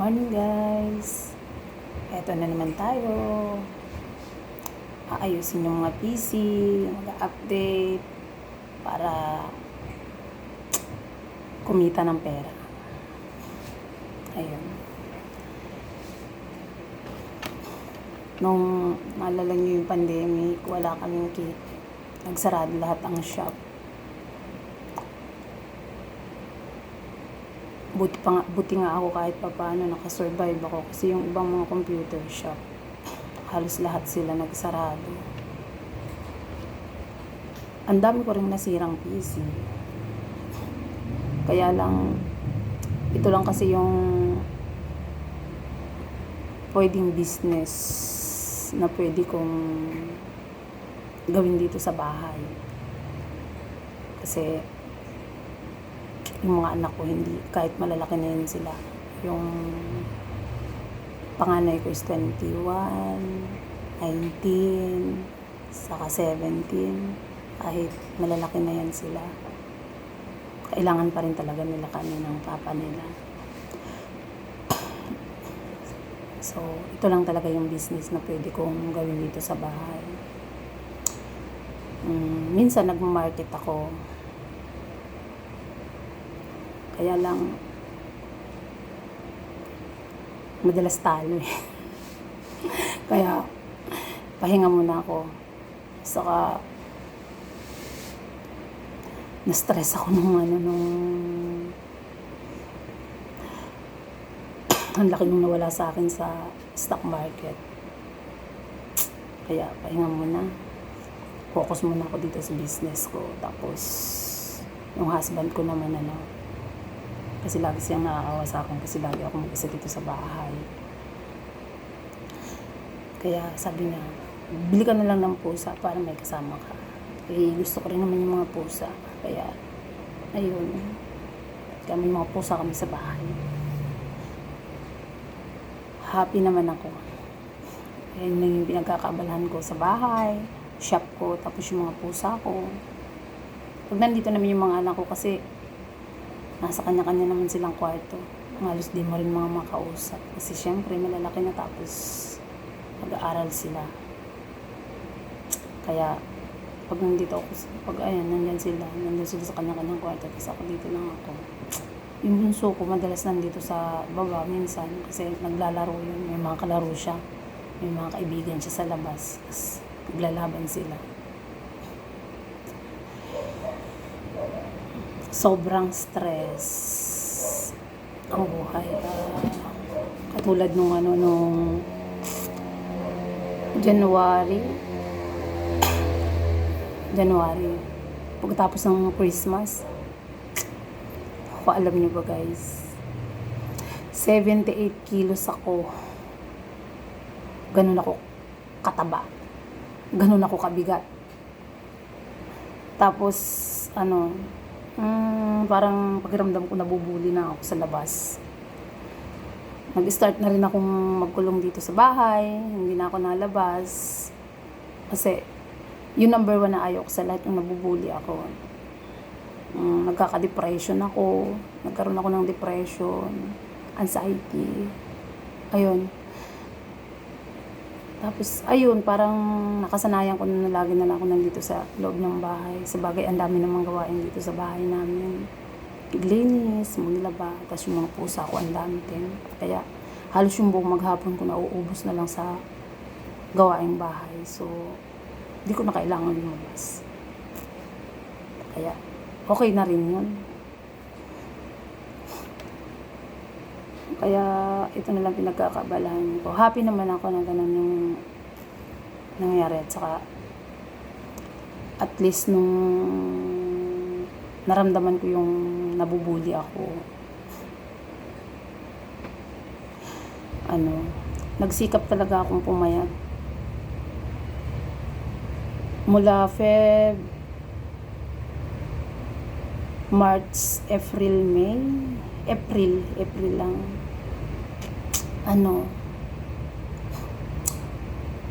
Morning guys! Eto na naman tayo. Aayusin yung mga PC, mag-update para kumita ng pera. Ayun. Nung maalala niyo yung pandemic, wala kaming kit. Nagsarado lahat ang shop. Buti pa buti nga ako kahit pa paano nakasurvive ako kasi yung ibang mga computer shop halos lahat sila nagsarado. Ang dami ko rin nasirang PC kaya lang ito lang kasi yung pwedeng business na pwede kong gawin dito sa bahay. Kasi yung mga anak ko hindi kahit malalaki na yun sila. Yung panganay ko is 21 19 saka 17 kahit malalaki na yan sila kailangan pa rin talaga nila kami ng papa nila. So ito lang talaga yung business na pwede kong gawin dito sa bahay. Mm, minsan nagma-market ako kaya lang, madalas talo eh. Kaya, pahinga muna ako. Saka, na-stress ako nung ano, nung ang laki nung nawala sa akin sa stock market. Kaya, pahinga muna. Focus muna ako dito sa business ko. Tapos, yung husband ko naman ano, kasi lagi siyang naaawa sa akin kasi lagi ako mag-isa dito sa bahay. Kaya sabi niya, bili ka na lang ng pusa para may kasama ka. Eh, gusto ko rin naman yung mga pusa. Kaya, ayun. May mga pusa kami sa bahay. Happy naman ako. Ayun na yung pinagkakabalahan ko sa bahay, shop ko, tapos yung mga pusa ko. Pag nandito naman yung mga anak ko kasi nasa kanya-kanya naman silang kwarto. Halos di mo rin mga makausap. Kasi syempre, malalaki na tapos mag-aaral sila. Kaya, pag nandito ako, pag ayan, nandyan sila, nandun sila sa kanya-kanyang kwarto, tapos ako dito lang ako. Yung bunso ko, madalas nandito sa baba minsan, kasi naglalaro yun, may mga kalaro siya, may mga kaibigan siya sa labas, tapos naglalaban sila. Sobrang stress ang buhay. Katulad nung ano, nung January. January. Pagkatapos ng Christmas. Ako, alam niyo ba guys? 78 kilos ako. Ganun ako kataba. Ganun ako kabigat. Tapos, ano, mm, parang pakiramdam ko nabubuli na ako sa labas. Nag-start na rin akong magkulong dito sa bahay, hindi na ako nalabas. Kasi, yung number one na ayaw ko sa lahat yung nabubuli ako. Mm, nagkaka-depression ako, nagkaroon ako ng depression, anxiety. Ayun. Tapos, ayun, parang nakasanayan ko na lagi na lang ako nandito sa loob ng bahay. Sa bagay, ang dami namang gawain dito sa bahay namin. Iglinis, maglaba, tapos yung mga pusa ko, ang dami din. Kaya, halos yung buong maghapon ko nauubos na lang sa gawaing bahay. So, di ko na kailangan lumabas. Kaya, okay na rin yun. Kaya ito na lang pinagkakabalahan ko. Happy naman ako na ganun yung nangyari. At saka at least nung naramdaman ko yung nabubuli ako. Ano, nagsikap talaga akong pumayat. Mula Feb, March, April, May, April, April lang. Ano,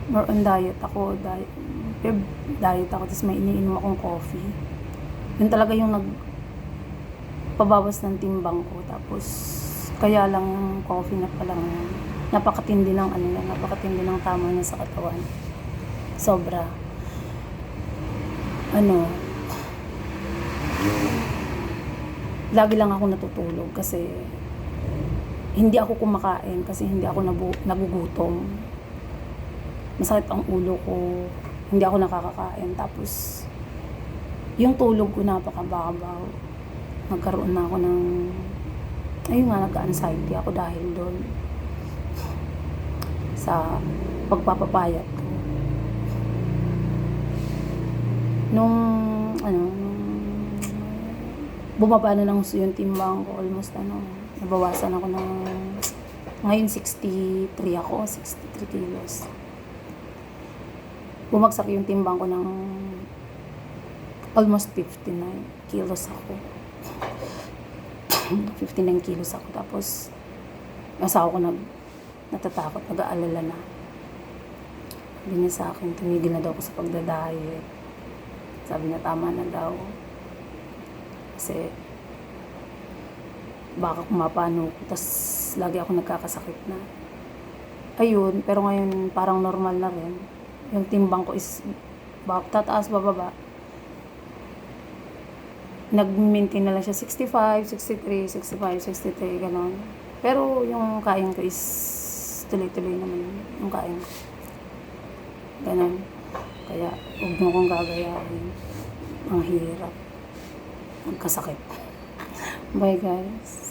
more on diet ako, diet, diet ako, tapos may iniinom akong coffee. Yun talaga yung nag pabawas ng timbang ko. Tapos, kaya lang coffee na pala ngayon. Napakatindi ng ano yan, napakatindi ng tama niya sa katawan. Sobra. Ano, lagi lang ako natutulog kasi hindi ako kumakain kasi hindi ako nabu- nagugutom. Masakit ang ulo ko, hindi ako nakakakain. Tapos, yung tulog ko napakababaw. Nagkaroon na ako ng, ayun nga, nagka-anxiety ako dahil doon sa pagpapapayat ko. Nung, ano, bumaba na ng gusto yung timbang ko, almost ano, nabawasan ako ng, ngayon 63 ako, 63 kilos. Bumagsak yung timbang ko ng almost 59 kilos ako. 59 kilos ako. Tapos, asawa ko nag, natatakot, nag-aalala na. Sabi niya sa akin, tumigil na daw ako sa pagdadayet. Sabi niya, tama na daw. Kasi, baka kumapano ko. Tapos, lagi ako nagkakasakit na. Ayun, pero ngayon, parang normal na rin. Yung timbang ko is, bak, tataas, bababa. Nag-maintain na lang siya 65, 63, 65, 63, ganon. Pero yung kain ko is tuloy-tuloy naman yun, yung kain ko. Ganon. Kaya, huwag mo kong gagayahin. Ang hirap. Ang kasakit. Bye guys.